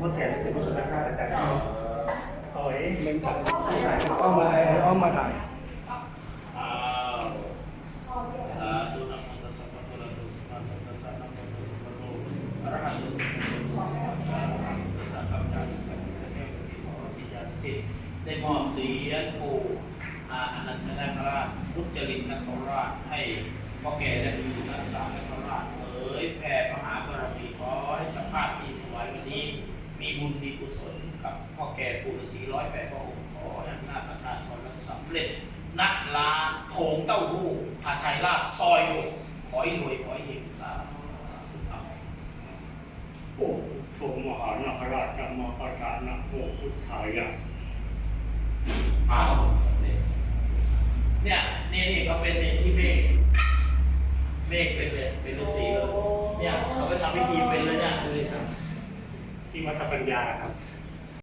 พ่อแก่ไม่เสร็จผู้ชนะครับอาจารย์เอาไว้เล็งถ่ายอ้อมมาอ้อมมาถ่ายสาธุนะโมตัสสะภะคะวะโตสัมมาสัมพุทธัสสะนะโมตัสสะภะคะวะโตอะระหะโตสัมมาสัมพุทธัสสะอะระหะโตสัมมาสัมพุทธัสสะสัมมาสัมพุทธัสสะเทพติขอสิยานุสิทธิ์ได้มอบเสียงปู่อาอนันตนาคราชพุทธลินนคราชให้พ่อแก่และอยู่นักษานคราชเผยแผ่มหาบารมีขอให้เจ้าภาพที่ถวายวันนี้ มี บุญมีกุศลกับพ่อแก่ปู่ฤาษีร้อยแปดพระองค์ขอให้อำนาจประทานพรสำเร็จ นักลาโถงเต้าหู้ผาไทยลาซอยหกขอให้รวยขอให้เฮงสาธุครับโอ้ทรงมหานคราชนมาประทานนะโมพุทธายะอ้าวเนี่ยเนี่ยนี่เขาเป็นเนี่ยที่เมฆเมฆเป็นเลยเป็นฤาษีเลยเนี่ยเขาไปทำพิธีเป็น ที่วัดปัญญาครับ